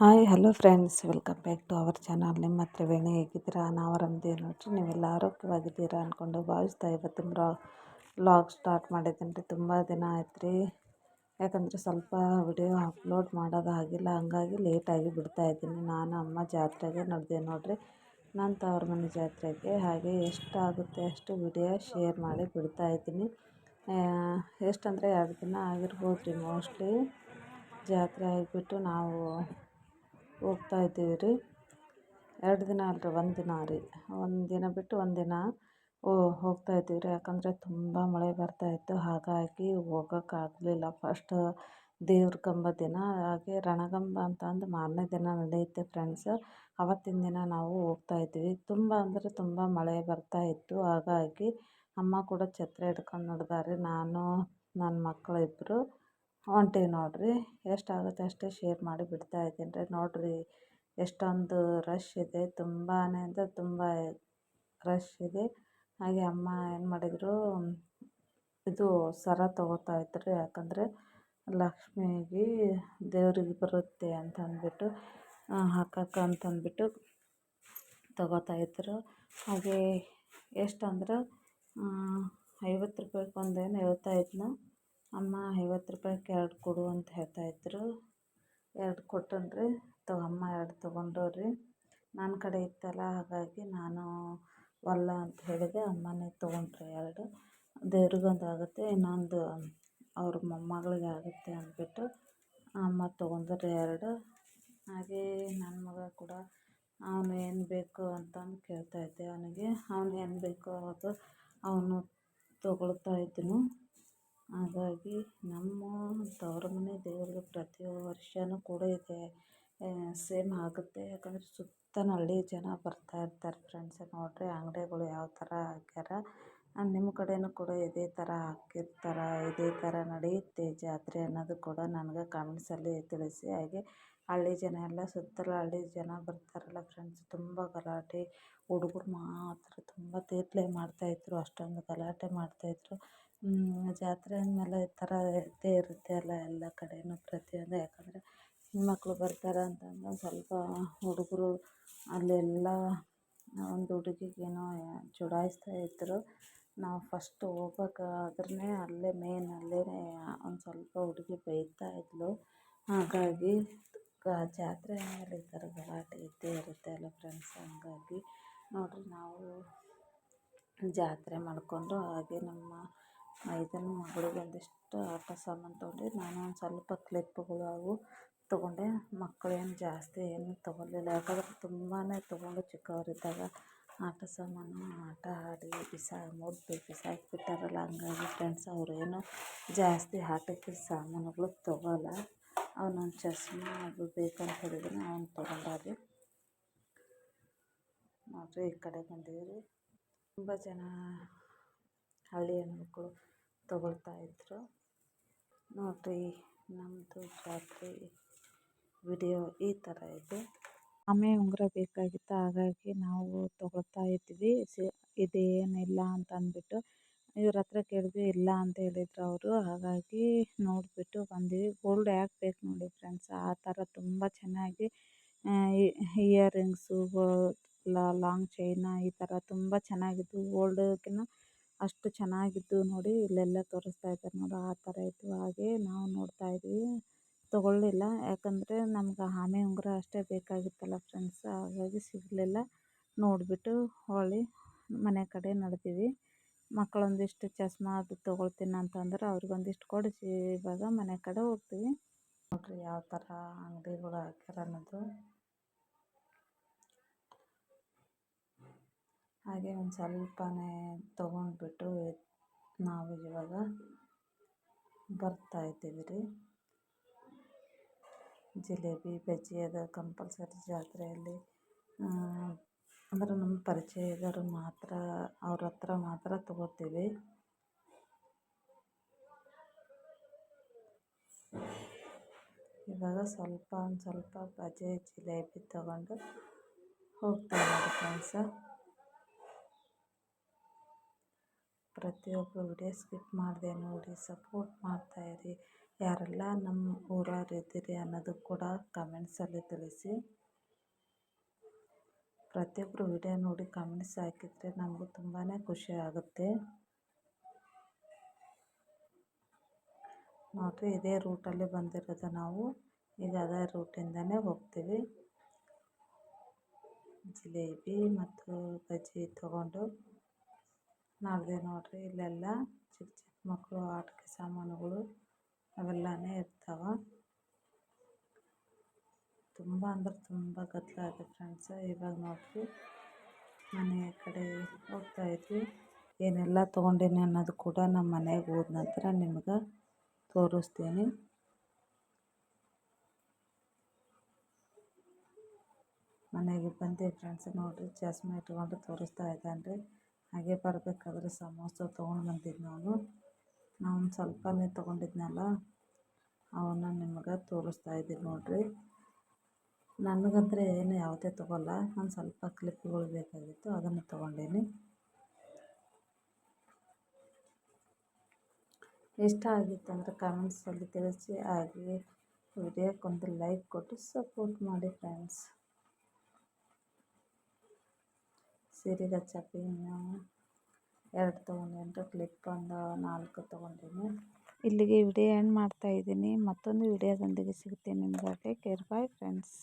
Hi, hello friends. Welcome back to our channel. ನಿಮ್ಮ ಹತ್ರ ವೇಣಿ ಹೇಗಿದ್ದೀರಾ? ನಾವು ಆರಾಮದೇ ನೋಡ್ರಿ. ನೀವೆಲ್ಲ ಆರೋಗ್ಯವಾಗಿದ್ದೀರಾ ಅಂದ್ಕೊಂಡು ಭಾವಿಸ್ತಾ ಇವತ್ತಿನ ಬ್ರಾ ವ್ಲಾಗ್ ಸ್ಟಾರ್ಟ್ ಮಾಡಿದ್ದೀನಿ ರೀ. ತುಂಬ ದಿನ ಆಯ್ತು ರೀ. ಯಾಕಂದರೆ ಸ್ವಲ್ಪ ವಿಡಿಯೋ ಅಪ್ಲೋಡ್ ಮಾಡೋದಾಗಿಲ್ಲ ಹಂಗಾಗಿ ಲೇಟಾಗಿ ಬಿಡ್ತಾ ಇದ್ದೀನಿ. ನಾನು, ಅಮ್ಮ ಜಾತ್ರೆಗೆ ನಡೆದೆ ನೋಡಿರಿ. ನನ್ನ ತವ್ರ ಮನೆ ಜಾತ್ರೆಗೆ. ಹಾಗೆ ಎಷ್ಟಾಗುತ್ತೆ ಅಷ್ಟು ವಿಡಿಯೋ ಶೇರ್ ಮಾಡಿ ಬಿಡ್ತಾ ಇದ್ದೀನಿ. ಎಷ್ಟಂದರೆ ಎರಡು ದಿನ ಆಗಿರ್ಬೋದು ರೀ. ಮೋಸ್ಟ್ಲಿ ಜಾತ್ರೆ ಆಗಿಬಿಟ್ಟು ನಾವು ಹೋಗ್ತಾ ಇದ್ದೀವಿ ರೀ. ಎರಡು ದಿನ ಅಲ್ಲ ಒಂದು ದಿನ ರೀ. ಒಂದು ದಿನ ಬಿಟ್ಟು ಒಂದು ದಿನ ಹೋಗ್ತಾ ಇದ್ದೀವಿ ರೀ. ಯಾಕಂದರೆ ತುಂಬ ಮಳೆ ಬರ್ತಾಯಿತ್ತು ಹಾಗಾಗಿ ಹೋಗೋಕ್ಕಾಗಲಿಲ್ಲ ಫಸ್ಟ್ ದೇವ್ರ ಕಂಬ ದಿನ. ಹಾಗೆ ರಣಗಂಬ ಅಂತ ಅಂದು ಮಾರನೇ ದಿನ ನಡೆಯುತ್ತೆ ಫ್ರೆಂಡ್ಸ್ ಅವತ್ತಿನ ದಿನ ನಾವು ಹೋಗ್ತಾ ಇದ್ವಿ ತುಂಬ ಅಂದರೆ ತುಂಬ ಮಳೆ ಬರ್ತಾ ಇತ್ತು. ಹಾಗಾಗಿ ಅಮ್ಮ ಕೂಡ ಛತ್ರ ಹಿಡ್ಕೊಂಡು ನಡೆದಾರೆ. ನಾನು ನನ್ನ ಮಕ್ಕಳು ಇಬ್ಬರು ಹೊಂಟೀವಿ ನೋಡಿರಿ, ಎಷ್ಟಾಗುತ್ತೆ ಅಷ್ಟೇ ಶೇರ್ ಮಾಡಿ ಬಿಡ್ತಾ ಇದ್ದೀನಿ ರೀ. ನೋಡಿರಿ, ಎಷ್ಟೊಂದು ರಶ್ ಇದೆ. ತುಂಬಾ ಅಂದರೆ ತುಂಬ ರಶ್ ಇದೆ. ಹಾಗೆ ಅಮ್ಮ ಏನು ಮಾಡಿದರು, ಇದು ಸರ ತೊಗೋತಾ ಇದ್ರು. ಯಾಕಂದರೆ ಲಕ್ಷ್ಮಿಗೆ ದೇವ್ರಿಗೆ ಬರುತ್ತೆ ಅಂತ ಅಂದ್ಬಿಟ್ಟು ಹಾಕಕ್ಕೆ ಅಂತಂದ್ಬಿಟ್ಟು ತೊಗೋತಾ ಇದ್ರು. ಹಾಗೆ ಎಷ್ಟಂದ್ರೆ ಐವತ್ತು ರೂಪಾಯಿಗೆ ಒಂದೇನು ಹೇಳ್ತಾ ಇದ್ನು. ಅಮ್ಮ ಐವತ್ತು ರೂಪಾಯ್ಗೆ ಎರಡು ಕೊಡು ಅಂತ ಹೇಳ್ತಾಯಿದ್ರು ಎರಡು ಕೊಟ್ಟನ್ರಿ. ತಗೋ ಅಮ್ಮ ಎರಡು ತೊಗೊಂಡವ್ರಿ ನನ್ನ ಕಡೆ ಇತ್ತಲ್ಲ, ಹಾಗಾಗಿ ನಾನು ಒಲ್ಲ ಅಂತ ಹೇಳಿದೆ. ಅಮ್ಮನೇ ತೊಗೊಂಡ್ರು ಎರಡು. ದೇವ್ರಿಗೊಂದು ಆಗುತ್ತೆ, ಇನ್ನೊಂದು ಅವ್ರ ಮೊಮ್ಮಗಳಿಗೆ ಆಗುತ್ತೆ ಅಂದ್ಬಿಟ್ಟು ಅಮ್ಮ ತೊಗೊಂಡ್ರು ಎರಡು. ಹಾಗೇ ನನ್ನ ಮಗ ಕೂಡ ಅವನು ಏನು ಬೇಕು ಅಂತಂದು ಕೇಳ್ತಾಯಿದ್ದೆ ಅವನಿಗೆ. ಅವ್ನು ಏನು ಬೇಕೋ ಅದು ಅವನು ತೊಗೊಳ್ತಾ ಇದ್ದನು ಹಾಗಾಗಿ ನಮ್ಮ ತವರು ಮನೆ ದೇವ್ರಿಗೆ ಪ್ರತಿ ವರ್ಷವೂ ಕೂಡ ಇದೆ ಸೇಮ್ ಆಗುತ್ತೆ. ಯಾಕಂದರೆ ಸುತ್ತ ಹಳ್ಳಿ ಜನ ಬರ್ತಾ ಇರ್ತಾರೆ ಫ್ರೆಂಡ್ಸ್ ನೋಡಿರಿ, ಅಂಗಡಿಗಳು ಯಾವ ಥರ ಹಾಕ್ಯಾರ. ನಿಮ್ಮ ಕಡೆಯೂ ಕೂಡ ಇದೇ ಥರ ಹಾಕಿರ್ತಾರೆ, ಇದೇ ಥರ ನಡೆಯುತ್ತೆ ಜಾತ್ರೆ ಅನ್ನೋದು ಕೂಡ ನನಗೆ ಕಮೆಂಟ್ಸಲ್ಲಿ ತಿಳಿಸಿ. ಹಾಗೆ ಹಳ್ಳಿ ಜನ ಎಲ್ಲ ಸುತ್ತಲೂ ಹಳ್ಳಿ ಜನ ಬರ್ತಾರಲ್ಲ ಫ್ರೆಂಡ್ಸ್ ತುಂಬ ಗಲಾಟೆ. ಹುಡುಗರು ಮಾತ್ರ ತುಂಬ ತೀಟ್ಲೆ ಮಾಡ್ತಾಯಿದ್ರು ಅಷ್ಟೊಂದು ಗಲಾಟೆ ಮಾಡ್ತಾಯಿದ್ರು ಜಾತ್ರೆ ಅಂದಮೇಲೆ ಈ ಥರ ಇದ್ದೇ ಇರುತ್ತೆ ಅಲ್ಲ ಎಲ್ಲ ಕಡೆಯೂ ಪ್ರತಿಯೊಂದು. ಯಾಕಂದರೆ ಹೆಣ್ಮಕ್ಳು ಬರ್ತಾರೆ ಅಂತಂದು ಸ್ವಲ್ಪ ಹುಡುಗರು ಅಲ್ಲೆಲ್ಲ ಒಂದು ಹುಡುಗಿಗೇನೋ ಚುಡಾಯಿಸ್ತಾ ಇದ್ದರು ನಾವು ಫಸ್ಟ್ ಹೋಗಬೇಕಾದ್ರೇ ಅಲ್ಲೇ ಮೇನ್ ಅಲ್ಲೇ ಒಂದು ಸ್ವಲ್ಪ ಹುಡುಗಿ ಬೈತಾ ಇದ್ಳು ಹಾಗಾಗಿ ಜಾತ್ರೆ ಅಂದಮೇಲೆ ಈ ಥರ ಗಲಾಟೆ ಇದ್ದೇ ಇರುತ್ತೆ ಅಲ್ಲ ಫ್ರೆಂಡ್ಸ್ ಹಂಗಾಗಿ ನೋಡಿರಿ ನಾವು ಜಾತ್ರೆ ಮಾಡಿಕೊಂಡು ಹಾಗೆ ನಮ್ಮ ಮೈದನ ಮಗಳಿಗೆ ಒಂದಿಷ್ಟು ಆಟ ಸಾಮಾನು ತೊಗೊಂಡ್ವಿ ನಾನು ಒಂದು ಸ್ವಲ್ಪ ಕ್ಲಿಪ್ಗಳು ಅವು ತೊಗೊಂಡೆ ಮಕ್ಕಳೇನು ಜಾಸ್ತಿ ಏನು ತೊಗೊಳ್ಲಿಲ್ಲ ಯಾಕಂದ್ರೆ ತುಂಬಾ ತೊಗೊಂಡು ಚಿಕ್ಕವರಿದ್ದಾಗ ಆಟ ಸಾಮಾನು ಆಟ ಆಡಿ ಬಿಸಾ ಮುರಿದು ಬಿಸಾಕಿಬಿಟ್ಟಾರಲ್ಲ ಹಂಗಾಗಿ ಫ್ರೆಂಡ್ಸ್ ಅವರೇನು ಜಾಸ್ತಿ ಆಟಕ್ಕೆ ಸಾಮಾನುಗಳು ತೊಗೊಲ್ಲ ಅವನೊಂದು ಚಸ್ಮಾ ಅದು ಬೇಕಂತ ಹೇಳಿದ್ರೆ ಅವ್ನು ತೊಗೊಂಡಾರಿ ನೋಡಿರಿ ಈ ಕಡೆ ಬಂದೀವಿ ತುಂಬ ಜನ ಹಳ್ಳಿ ಹೆಣ್ಮಕ್ಳು ತೊಗೊಳ್ತಾ ಇದ್ದರು ನೋಡಿರಿ ನಮ್ಮದು ಜಾತ್ರೆ ವಿಡಿಯೋ ಈ ಥರ ಇದೆ. ಆಮೆ ಉಂಗುರ ಬೇಕಾಗಿತ್ತು, ಹಾಗಾಗಿ ನಾವು ತೊಗೊಳ್ತಾ ಇದ್ವಿ. ಇದೇನಿಲ್ಲ ಅಂತ ಅಂದ್ಬಿಟ್ಟು, ಇವ್ರ ಹತ್ರ ಕೇಳಿದ್ವಿ, ಇಲ್ಲ ಅಂತ ಹೇಳಿದ್ರು ಅವರು. ಹಾಗಾಗಿ ನೋಡಿಬಿಟ್ಟು ಬಂದ್ವಿ. ಗೋಲ್ಡ್ ಯಾಕೆ ಬೇಕು ನೋಡಿ ಫ್ರೆಂಡ್ಸ್ ಆ ಥರ ತುಂಬ ಚೆನ್ನಾಗಿ ಇಯರಿಂಗ್ಸು ಲಾಂಗ್ ಚೈನ ಈ ಥರ ತುಂಬ ಚೆನ್ನಾಗಿತ್ತು ಗೋಲ್ಡ್ಗಿನ್ನ ಅಷ್ಟು ಚೆನ್ನಾಗಿದ್ದು ನೋಡಿ ಇಲ್ಲೆಲ್ಲ ತೋರಿಸ್ತಾ ಇದ್ದಾರೆ ನೋಡಿ, ಆ ಥರ ಇತ್ತು. ಹಾಗೆ ನಾವು ನೋಡ್ತಾ ಇದ್ವಿ. ತೊಗೊಳ್ಳಿಲ್ಲ. ಯಾಕಂದರೆ ನಮ್ಗೆ ಆಮೆ ಉಂಗುರ ಅಷ್ಟೇ ಬೇಕಾಗಿತ್ತಲ್ಲ ಫ್ರೆಂಡ್ಸ್ ಹಾಗಾಗಿ ಸಿಗಲಿಲ್ಲ. ನೋಡಿಬಿಟ್ಟು ಹೊಳ್ಳಿ ಮನೆ ಕಡೆ ನಡೆದೀವಿ. ಮಕ್ಕಳೊಂದಿಷ್ಟು ಚಸ್ಮಾ ಅದು ತೊಗೊಳ್ತೀನಿ ಅಂತಂದ್ರೆ ಅವ್ರಿಗೊಂದಿಷ್ಟು ಕೊಡಿಸಿ. ಇವಾಗ ಮನೆ ಕಡೆ ಹೋಗ್ತೀವಿ. ನೋಡಿರಿ ಯಾವ ಥರ ಅಂಗಡಿಗಳು ಹಾಕ್ಯಾರ ಅನ್ನೋದು. ಹಾಗೆ ಒಂದು ಸ್ವಲ್ಪನೇ ತೊಗೊಂಡ್ಬಿಟ್ಟು ನಾವು ಇವಾಗ ಬರ್ತಾ ಇದ್ದೀವಿ ರೀ. ಜಿಲೇಬಿ ಬಜ್ಜಿ ಅದು ಕಂಪಲ್ಸರಿ ಜಾತ್ರೆಯಲ್ಲಿ ಅಂದ್ರೆ ನಮ್ಮ ಪರಿಚಯದವರು ಮಾತ್ರ, ಅವ್ರ ಹತ್ರ ಮಾತ್ರ ತಗೋತೀವಿ. ಇವಾಗ ಸ್ವಲ್ಪ, ಒಂದು ಸ್ವಲ್ಪ ಬಜೆ ಜಿಲೇಬಿ ತಗೊಂಡು ಹೋಗ್ತಾ ಇದ್ದಾರೆ ಫ್ರೆಂಡ್ಸ. ಪ್ರತಿಯೊಬ್ಬರು ವಿಡಿಯೋ ಸ್ಕಿಪ್ ಮಾಡದೆ ನೋಡಿ, ಸಪೋರ್ಟ್ ಮಾಡ್ತಾಯಿರಿ ಯಾರೆಲ್ಲ ನಮ್ಮ ಊರವ್ರು ಇದ್ದೀರಿ ಅನ್ನೋದು ಕೂಡ ಕಮೆಂಟ್ಸಲ್ಲಿ ತಿಳಿಸಿ. ಪ್ರತಿಯೊಬ್ಬರು ವಿಡಿಯೋ ನೋಡಿ ಕಮೆಂಟ್ಸ್ ಹಾಕಿದರೆ ನಮಗೂ ತುಂಬಾ ಖುಷಿ ಆಗುತ್ತೆ. ನೋಡಿರಿ, ಇದೇ ರೂಟಲ್ಲಿ ಬಂದಿರೋದು ನಾವು. ಈಗ ಅದೇ ರೂಟಿಂದನೇ ಹೋಗ್ತೀವಿ. ಜಿಲೇಬಿ ಮತ್ತು ಬಜ್ಜಿ ತೊಗೊಂಡು ನಾಳೆ ನೋಡಿರಿ, ಇಲ್ಲೆಲ್ಲ ಚಿಕ್ಕ ಚಿಕ್ಕ ಮಕ್ಕಳು ಆಟಿಕೆ ಸಾಮಾನುಗಳು ಅವೆಲ್ಲನೇ ಇರ್ತಾವೆ. ತುಂಬ ಅಂದ್ರೆ ತುಂಬ ಗದ್ದಲ ಫ್ರೆಂಡ್ಸ್ ಇವಾಗ ನೋಡಿರಿ, ಮನೆ ಕಡೆ ಹೋಗ್ತಾಯಿದ್ವಿ ಏನೆಲ್ಲ ತೊಗೊಂಡೀನಿ ಅನ್ನೋದು ಕೂಡ ನಮ್ಮ ಮನೆಗೆ ಹೋದ ನಂತರ ನಿಮ್ಗೆ ತೋರಿಸ್ತೀನಿ. ಮನೆಗೆ ಬಂದೆ ಫ್ರೆಂಡ್ಸ್ ನೋಡಿರಿ ಚಸ್ಮಾ ಇಟ್ಕೊಂಡು ತೋರಿಸ್ತಾ ಇದ್ದಾನೆ ರೀ ಹಾಗೆ ಬರಬೇಕಾದ್ರೆ ಸಮೋಸ ತೊಗೊಂಡು ಬಂದಿದ್ದು ನಾನು ನಾನು ಸ್ವಲ್ಪನೇ ತೊಗೊಂಡಿದ್ನಲ್ಲ, ಅವನ್ನ ನಿಮ್ಗೆ ತೋರಿಸ್ತಾ ಇದ್ದೀನಿ ನೋಡಿರಿ. ನನಗಂದರೆ ಏನು ಯಾವುದೇ ತೊಗೊಲ್ಲ, ನಾನು ಸ್ವಲ್ಪ ಕ್ಲಿಪ್ಗಳು ಬೇಕಾಗಿತ್ತು ಅದನ್ನು ತೊಗೊಂಡೇನಿ. ಇಷ್ಟ ಆಗಿತ್ತು ಅಂದರೆ ಕಮೆಂಟ್ಸಲ್ಲಿ ತಿಳಿಸಿ, ಹಾಗೆ ವಿಡಿಯೋಕ್ಕೊಂದು ಲೈಕ್ ಕೊಟ್ಟು ಸಪೋರ್ಟ್ ಮಾಡಿ ಫ್ರೆಂಡ್ಸ್ ಸೀರೆಗೆ ಚಪ್ಪಿನ ಎರಡು ತೊಗೊಂಡೇನ್ರಿ ಕ್ಲಿಪ್ ಒಂದು ನಾಲ್ಕು ತೊಗೊಂಡೀನಿ. ಇಲ್ಲಿಗೆ ವಿಡಿಯೋ ಎಂಡ್ ಮಾಡ್ತಾಯಿದ್ದೀನಿ ಮತ್ತೊಂದು ವಿಡಿಯೋದೊಂದಿಗೆ ಸಿಗ್ತೀನಿ ನಿಮ್ಗೆ. Take care bye friends